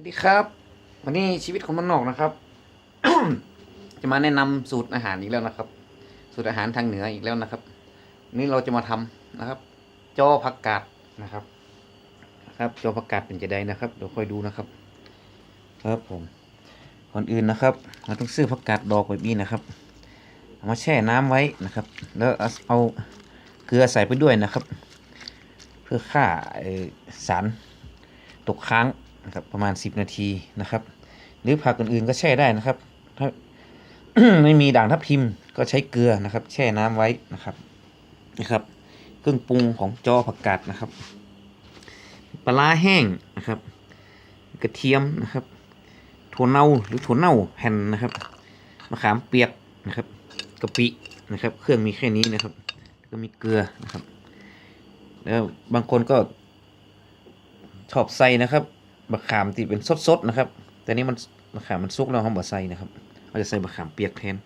วัสดีครับ วันนี้ชีวิตของมันนอกนะครับ จะมาแนะนำสูตรอาหารอีกแล้วนะครับ สูตรอาหารทางเหนืออีกแล้วนะครับนนี้เราจะมาทำนะครับ จอผักกาดนะครับ ครับจอผักกาดเป็นจะได้นะครับเดี๋ยวค่อยดูนะครับ ครับผมก่อนอื่นนะครับ เราต้องซื้อผักกาดดอกแบบนี้นะครับเอามาแช่น้ำไว้นะครับ แล้วเอาเกลือใส่ไปด้วยนะครับ เพื่อฆ่าสารตกค้าง นะครับประมาณ 10 นาทีนะครับ หรือผักอื่นๆก็แช่ได้นะครับ ถ้าไม่มีด่างทับทิมก็ใช้เกลือนะครับ แช่น้ำไว้นะครับนะครับ เครื่องปรุงของจอผักกาดนะครับปลาร้าแห้งนะครับ กระเทียมนะครับถั่วเน่าหรือถั่วเน่าแผ่นนะครับมะขามเปียกนะครับกะปินะครับ เครื่องมีแค่นี้นะครับ ก็มีเกลือนะครับ แล้วบางคนก็ชอบใส่นะครับ มะขามที่เป็นสดๆนะครับ แต่นี่มันมะขามมันสุกแล้วเขาบ่ใส่นะครับเราจะใส่มะขามเปียกแทน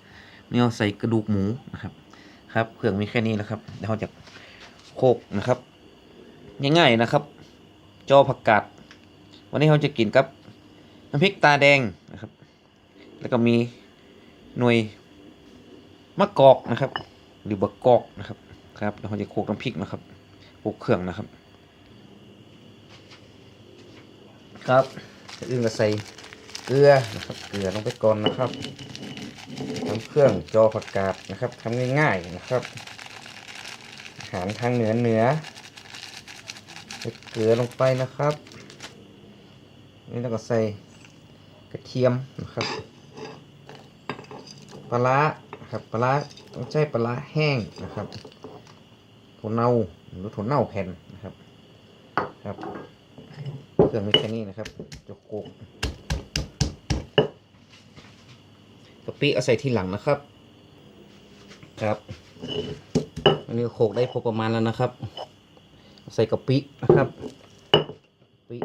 นี่เราใส่กระดูกหมูนะครับครับเครื่องมีแค่นี้นะครับเดี๋ยวเราจะโขลกนะครับ ง่ายๆนะครับ จอผักกาดวันนี้เราจะกินกับน้ำพริกตาแดงนะครับ แล้วก็มีหน่วยมะกอกนะครับ หรือบักกอกนะครับครับเดี๋ยวเราจะโขลกน้ำพริกนะครับโขลกเครื่องนะครับ ครับอื่นก็ใส่เกลือนะครับเกลือลงไปก่อนนะครับทำเครื่องจอผักกาดนะครับทำง่ายๆนะครับอาหารทางเหนือเหนือใส่เกลือลงไปนะครับนี่แล้วก็ใส่กระเทียมนะครับปลาร้าครับปลาร้าต้องใช้ปลาร้าแห้งนะครับถั่วเน่าหรือถั่วเน่าแผ่นนะครับครับ เครื่องมีแค่นี้นะครับจกโกกกะปิเอาใส่ทีหลังนะครับ ครับ อันนี้โขกได้พอประมาณแล้วนะครับ ใส่กะปินะครับกะปิ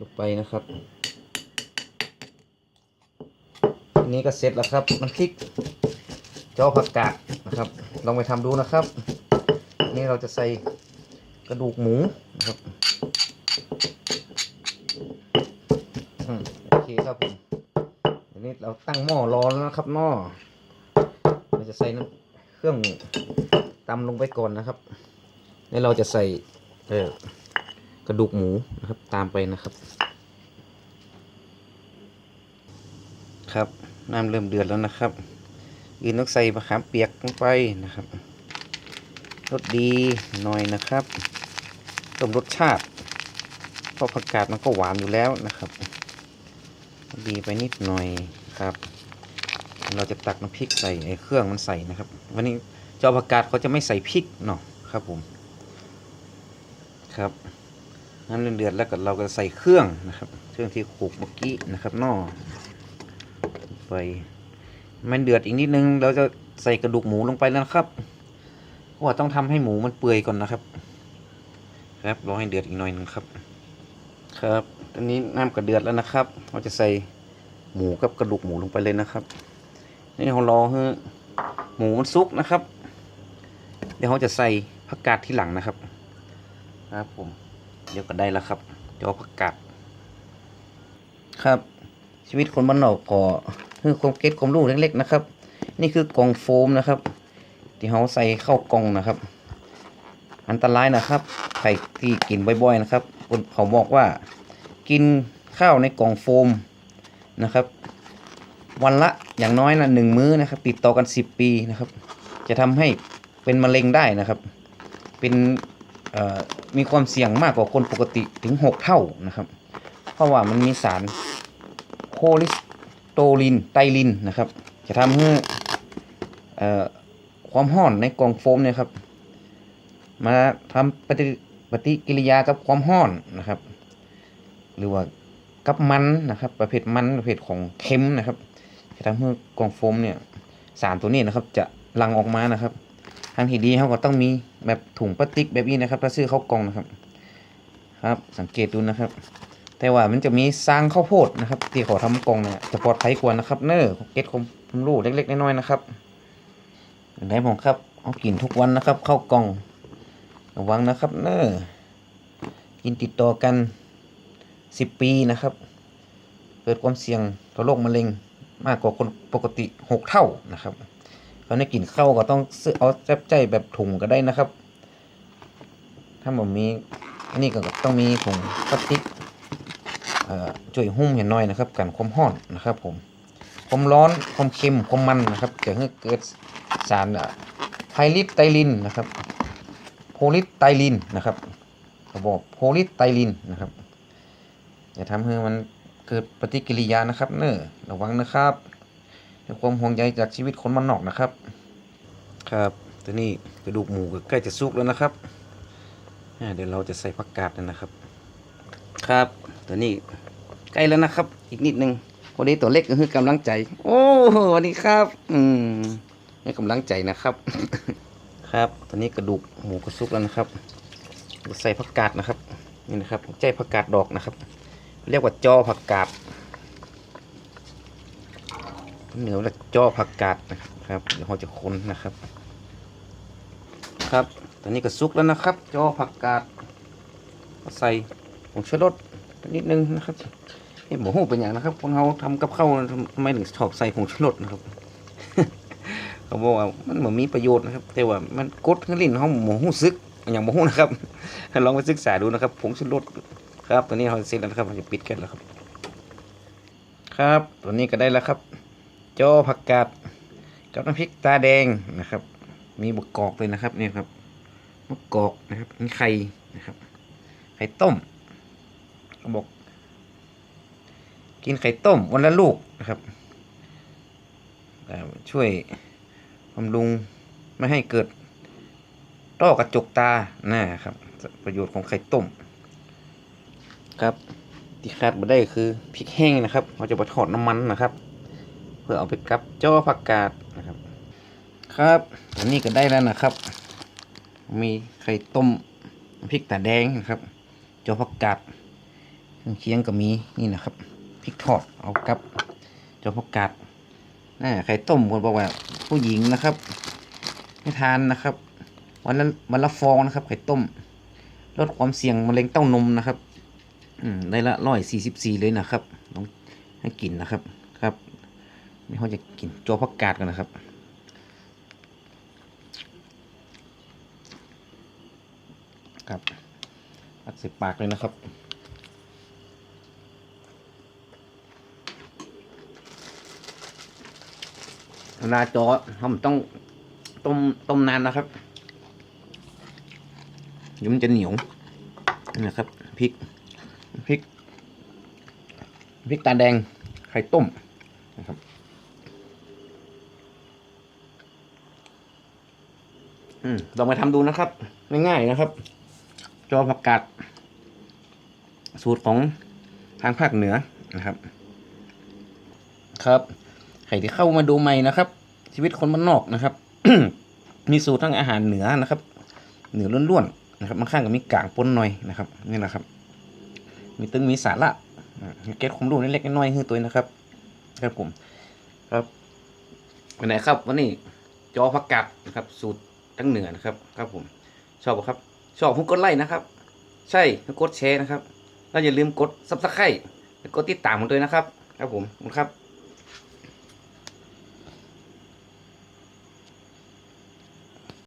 ลงไปนะครับทีนี้ก็เสร็จแล้วครับน้ำพริกจอผักกาดนะครับ ลองไปทำดูนะครับ นี่เราจะใส่กระดูกหมู โอเคครับผมเดี๋ยวนี้เราตั้งหม้อร้อนแล้วนะครับหม้อเราจะใส่น้ำเครื่องตำลงไปก่อนนะครับแล้วเราจะใส่เออกระดูกหมูนะครับ ตามไปนะครับ ครับน้ำเริ่มเดือดแล้วนะครับยื่นต้องใส่มะขามเปียกลงไปนะครับรสดีหน่อยนะครับเพิ่มรสชาติเพราะผักกาดมันก็หวานอยู่แล้วนะครับ ดีไปนิดหน่อยครับ เราจะตักน้ำพริกใส่ไอ้เครื่องมันใส่นะครับ วันนี้จอผักกาดเขาจะไม่ใส่พริกเนาะครับผม ครับน้ำเดือดแล้วก็เราก็ใส่เครื่องนะครับ เครื่องที่ขูกเมื่อกี้นะครับนอไปมันเดือดอีกนิดนึงเราจะใส่กระดูกหมูลงไปแล้วนะครับว่าต้องทำให้หมูมันเปื่อยก่อนนะครับ ครับรอให้เดือดอีกหน่อยนึงครับ ครับ อันนี้น้ำกระเดือดแล้วนะครับ เราจะใส่หมูกับกระดูกหมูลงไปเลยนะครับ นี่เรารอให้หมูมันสุกนะครับ เดี๋ยวเราจะใส่ผักกาดที่หลังนะครับ ครับผม เดี๋ยวก็ได้แล้วครับจอผักกาดครับ ชีวิตคนบ้านนอกพอคือความเก็ตความรู้เล็กๆนะครับ นี่คือกล่องโฟมนะครับ ที่เขาใส่เข้ากล่องนะครับ อันตรายนะครับใครที่กินบ่อยๆนะครับคนเขาบอกว่า กินข้าวในกล่องโฟมนะครับ วันละอย่างน้อยนะหนึ่งมื้อนะครับ ติดต่อกันสิบปีนะครับ จะทำให้เป็นมะเร็งได้นะครับ เป็นมีความเสี่ยงมากกว่าคนปกติถึงหกเท่านะครับ เพราะว่ามันมีสารโคลิสโตรินไตรินนะครับ จะทำให้ความห้อนในกล่องโฟมเนี่ยครับ มาทำปฏิปฏิกิริยากับความห้อนนะครับ หรือว่ากับมันนะครับ ประเภทมันประเภทของเค็มนะครับจะทำให้กล่องโฟมเนี่ยสารตัวนี้นะครับ จะหลังออกมานะครับทางที่ดีเขาก็ต้องมีแบบถุงพลาสติกแบบนี้นะครับถ้าซื้อเข้ากล่องนะครับ ครับ สังเกตดูนะครับ แต่ว่ามันจะมีซางข้าวโพดนะครับที่เขาทำกล่องเนี่ยจะปลอดภัยกว่านะครับ เนอร์เก็ตความรู้เล็กๆน้อยๆนะครับไหนผมครับเอากินทุกวันนะครับ เข้ากล่องระวังนะครับ เนอกินติดต่อกัน สิปีนะครับ เกิดความเสี่ยงต่อโรคมะเร็งมากกว่าคนปกติหกเท่านะครับเขาในกินข้าวก็ต้องซื้อเอาแจ๊บใจแบบถุงก็ได้นะครับ ถ้าผมมีอันนี้ก็ต้องมีถุงพลาสติกช่วยหุ้มอย่างน้อยนะครับกันความร้อนนะครับผมความร้อนความเค็มความมันนะครับจะให้เกิดสารไพลิสไตลินนะครับโพลิสไตลินนะครับระบบโพลิสไตลินนะครับ จะทำให้มันเกิดปฏิกิริยานะครับ เนอะระวังนะครับด้วยความห่วงใยจากชีวิตคนมันนอกนะครับ ครับตัวนี้กระดูกหมูก็ใกล้จะสุกแล้วนะครับอ่าเดี๋ยวเราจะใส่ผักกาดนะครับ ครับ ตัวนี้ใกล้แล้วนะครับ อีกนิดนึงคนนี้ตัวเล็กก็คือกำลังใจ โอ้สวัสดีครับ อืมให้กำลังใจนะครับ ครับตัวนี้กระดูกหมูก็สุกแล้วนะครับจะใส่ผักกาดนะครับ นี่นะครับ ใจผักกาดดอกนะครับ เรียกว่าจอผักกาดเหนือว่าจอผักกาดนะครับเดี๋ยวเราจะคนนะครับ ครับ ตอนนี้ก็สุกแล้วนะครับ จอผักกาดใส่ผงชูรสนิดนึงนะครับนี่หมูหูเป็นอย่างนะครับพวกเราทำกับข้าวทำไมถึงชอบใส่ผงชูรสนะครับเขาบอกว่ามันเหมือนมีประโยชน์นะครับ แต่ว่ามันกดขึ้นลิ้นเขาหมูหูซึกอย่างหมูหูนะครับลองไปศึกษาดูนะครับผงชูรส ครับตัวนี้เราเสร็จแล้วนะครับเราจะปิดกันแล้วครับ ครับตัวนี้ก็ได้แล้วครับโจผักกาดกับน้ำพริกตาแดงนะครับ มีบกกอกเลยนะครับเนี่ยครับมะกอกนะครับมีไข่นะครับ ไข่ต้มเขาบอก กินไข่ต้มวันละลูกนะครับช่วยบำรุงไม่ให้เกิดต้อกระจกตานะครับ ประโยชน์ของไข่ต้ม ครับ ที่คาดมาได้คือพริกแห้งนะครับเราจะไปทอดน้ำมันนะครับ เพื่อเอาไปกับจ้อผักกาดนะครับ ครับอันนี้ก็ได้แล้วนะครับ มีไข่ต้มพริกตาแดงนะครับจ้อผักกาดเครื่องเคียงก็มีนี่นะครับพริกทอดเอากับจ้อผักกาดน่าไข่ต้มคนบอกว่าผู้หญิงนะครับให้ทานนะครับ วันละวันละฟองนะครับ ไข่ต้มลดความเสี่ยงมะเร็งเต้านมนะครับ ได้ละร้อยสี่สิบสี่เลยนะครับต้องให้กินนะครับครับนี่เขาจะกินจอผักกาดกันนะครับครับอัดใส่ปากเลยนะครับเวลาจอทำต้องต้มต้มนานนะครับเดี๋ยวมันจะเหนียวนะครับพริก พริกตาแดงไข่ต้มนะครับอืมลองไปทำดูนะครับ ง่ายๆนะครับ จอผักกาดสูตรของทางภาคเหนือนะครับ ครับใครที่เข้ามาดูใหม่นะครับ ชีวิตคนบ้านนอกนะครับ มีสูตรทั้งอาหารเหนือนะครับ เหนือล้วนๆนะครับบางข้างก็มีกางปนหน่อยนะครับ นี่นะครับ มีตึงมีสาระ เก็ตความรู้เล็กๆน้อยๆให้ตัวนะครับ ครับผม ครับวันไหนครับวันนี้จอพักกัดนะครับ สูตรทั้งเหนือนะครับ ครับผม ชอบครับ ชอบผมกดไลค์นะครับ ใช่แล้วกดแชร์นะครับแล้วอย่าลืมกดซับสไครต์กดติดตามผมด้วยนะครับ ครับผมขอบคุณครับ